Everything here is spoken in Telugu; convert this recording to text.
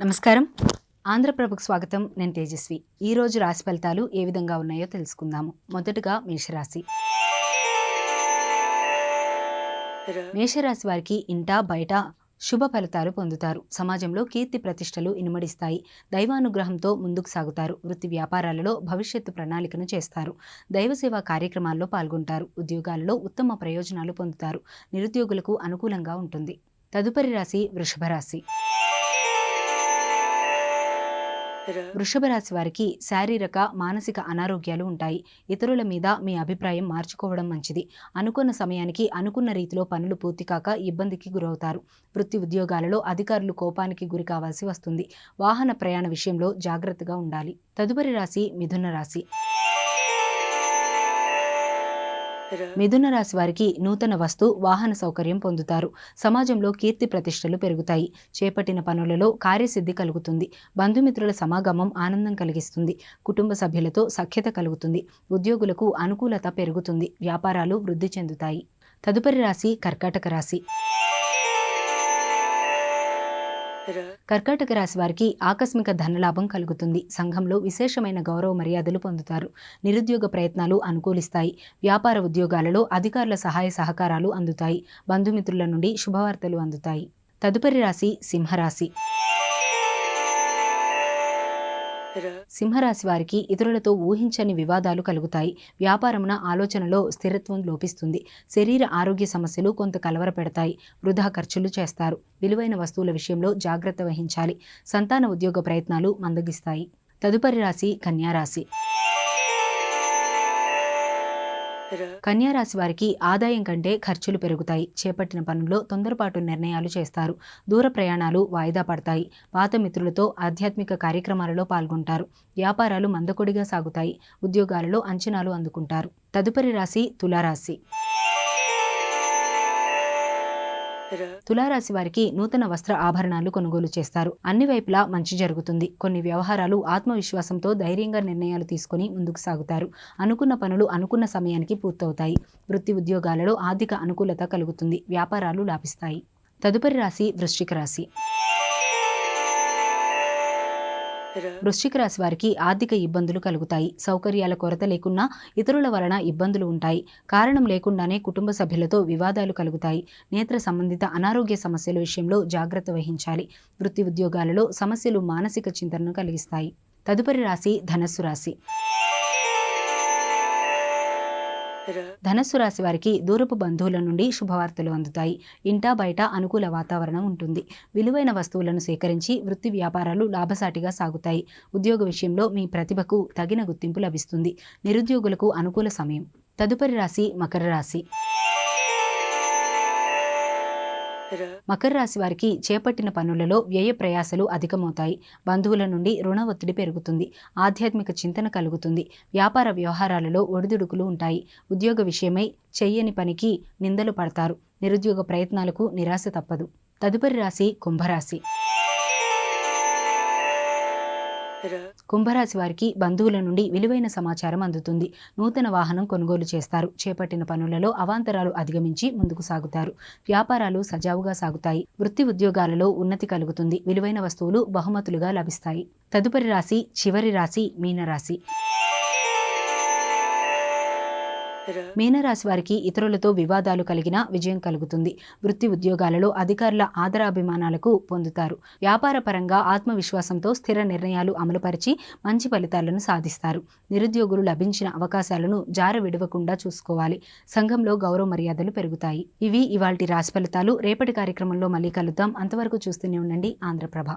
నమస్కారం. ఆంధ్రప్రభకు స్వాగతం. నేను తేజస్వి. ఈ రోజు రాశి ఫలితాలు ఏ విధంగా ఉన్నాయో తెలుసుకుందాము. మొదటగా మేషరాశి. మేషరాశి వారికి ఇంటా బయట శుభ ఫలితాలు పొందుతారు. సమాజంలో కీర్తి ప్రతిష్టలు ఇనుమడిస్తాయి. దైవానుగ్రహంతో ముందుకు సాగుతారు. వృత్తి వ్యాపారాలలో భవిష్యత్తు ప్రణాళికను చేస్తారు. దైవసేవా కార్యక్రమాల్లో పాల్గొంటారు. ఉద్యోగాలలో ఉత్తమ ప్రయోజనాలు పొందుతారు. నిరుద్యోగులకు అనుకూలంగా ఉంటుంది. తదుపరి రాశి వృషభ రాశి. వృషభ రాశి వారికి శారీరక మానసిక అనారోగ్యాలు ఉంటాయి. ఇతరుల మీద మీ అభిప్రాయం మార్చుకోవడం మంచిది. అనుకున్న సమయానికి అనుకున్న రీతిలో పనులు పూర్తి కాక ఇబ్బందికి గురవుతారు. వృత్తి ఉద్యోగాలలో అధికారులు కోపానికి గురి కావాల్సి వస్తుంది. వాహన ప్రయాణ విషయంలో జాగ్రత్తగా ఉండాలి. తదుపరి రాశి మిథున రాశి. మిథున రాశి వారికి నూతన వస్తు వాహన సౌకర్యం పొందుతారు. సమాజంలో కీర్తి ప్రతిష్టలు పెరుగుతాయి. చేపట్టిన పనులలో కార్యసిద్ధి కలుగుతుంది. బంధుమిత్రుల సమాగమం ఆనందం కలిగిస్తుంది. కుటుంబ సభ్యులతో సఖ్యత కలుగుతుంది. ఉద్యోగులకు అనుకూలత పెరుగుతుంది. వ్యాపారాలు వృద్ధి చెందుతాయి. తదుపరి రాశి కర్కాటక రాశి. కర్కాటక రాశి వారికి ఆకస్మిక ధనలాభం కలుగుతుంది. సంఘంలో విశేషమైన గౌరవ మర్యాదలు పొందుతారు. నిరుద్యోగ ప్రయత్నాలు అనుకూలిస్తాయి. వ్యాపార ఉద్యోగాలలో అధికారుల సహాయ సహకారాలు అందుతాయి. బంధుమిత్రుల నుండి శుభవార్తలు అందుతాయి. తదుపరి రాశి సింహరాశి. సింహరాశి వారికి ఇతరులతో ఊహించని వివాదాలు కలుగుతాయి. వ్యాపారమున ఆలోచనలో స్థిరత్వం లోపిస్తుంది. శరీర ఆరోగ్య సమస్యలు కొంత కలవర పెడతాయి. వృధా ఖర్చులు చేస్తారు. విలువైన వస్తువుల విషయంలో జాగ్రత్త వహించాలి. సంతాన ఉద్యోగ ప్రయత్నాలు మందగిస్తాయి. తదుపరి రాశి కన్యారాశి కన్యారాశి వారికి ఆదాయం కంటే ఖర్చులు పెరుగుతాయి. చేపట్టిన పనుల్లో తొందరపాటు నిర్ణయాలు చేస్తారు. దూర ప్రయాణాలు వాయిదా పడతాయి. పాత మిత్రులతో ఆధ్యాత్మిక కార్యక్రమాలలో పాల్గొంటారు. వ్యాపారాలు మందకొడిగా సాగుతాయి. ఉద్యోగాలలో అంచనాలు అందుకుంటారు. తదుపరి రాశి తులారాశి. తులారాశి వారికి నూతన వస్త్ర ఆభరణాలు కొనుగోలు చేస్తారు. అన్ని వైపులా మంచి జరుగుతుంది. కొన్ని వ్యవహారాలు ఆత్మవిశ్వాసంతో ధైర్యంగా నిర్ణయాలు తీసుకుని ముందుకు సాగుతారు. అనుకున్న పనులు అనుకున్న సమయానికి పూర్తవుతాయి. వృత్తి ఉద్యోగాలలో ఆర్థిక అనుకూలత కలుగుతుంది. వ్యాపారాలు లాభిస్తాయి. తదుపరి రాశి వృశ్చిక రాశి. వృశ్చిక రాశి వారికి ఆర్థిక ఇబ్బందులు కలుగుతాయి. సౌకర్యాల కొరత లేకున్నా ఇతరుల వలన ఇబ్బందులు ఉంటాయి. కారణం లేకుండానే కుటుంబ సభ్యులతో వివాదాలు కలుగుతాయి. నేత్ర సంబంధిత అనారోగ్య సమస్యల విషయంలో జాగ్రత్త వహించాలి. వృత్తి ఉద్యోగాలలో సమస్యలు మానసిక చింతనను కలిగిస్తాయి. తదుపరి రాశి ధనస్సు రాశి. ధనస్సు రాశి వారికి దూరపు బంధువుల నుండి శుభవార్తలు అందుతాయి. ఇంటా బయట అనుకూల వాతావరణం ఉంటుంది. విలువైన వస్తువులను సేకరించి వృత్తి వ్యాపారాలు లాభసాటిగా సాగుతాయి. ఉద్యోగ విషయంలో మీ ప్రతిభకు తగిన గుర్తింపు లభిస్తుంది. నిరుద్యోగులకు అనుకూల సమయం. తదుపరి రాశి మకర రాశి. మకర రాశి వారికి చేపట్టిన పనులలో వ్యయ ప్రయాసలు అధికమవుతాయి. బంధువుల నుండి రుణ ఒత్తిడి పెరుగుతుంది. ఆధ్యాత్మిక చింతన కలుగుతుంది. వ్యాపార వ్యవహారాలలో ఒడిదుడుకులు ఉంటాయి. ఉద్యోగ విషయమై చెయ్యని పనికి నిందలు పడతారు. నిరుద్యోగ ప్రయత్నాలకు నిరాశ తప్పదు. తదుపరి రాశి కుంభరాశి. కుంభరాశి వారికి బంధువుల నుండి విలువైన సమాచారం అందుతుంది. నూతన వాహనం కొనుగోలు చేస్తారు. చేపట్టిన పనులలో అవాంతరాలు అధిగమించి ముందుకు సాగుతారు. వ్యాపారాలు సజావుగా సాగుతాయి. వృత్తి ఉద్యోగాలలో ఉన్నతి కలుగుతుంది. విలువైన వస్తువులు బహుమతులుగా లభిస్తాయి. తదుపరి రాశి చివరి రాశి మీనరాశి. మీనరాశి వారికి ఇతరులతో వివాదాలు కలిగిన విజయం కలుగుతుంది. వృత్తి ఉద్యోగాలలో అధికారుల ఆదరాభిమానాలకు పొందుతారు. వ్యాపార పరంగా ఆత్మవిశ్వాసంతో స్థిర నిర్ణయాలు అమలుపరిచి మంచి ఫలితాలను సాధిస్తారు. నిరుద్యోగులు లభించిన అవకాశాలను జార విడవకుండా చూసుకోవాలి. సంఘంలో గౌరవ మర్యాదలు పెరుగుతాయి. ఇవి ఇవాల్టి రాశి ఫలితాలు. రేపటి కార్యక్రమంలో మళ్ళీ కలుద్దాం. అంతవరకు చూస్తూనే ఉండండి. ఆంధ్రప్రభ.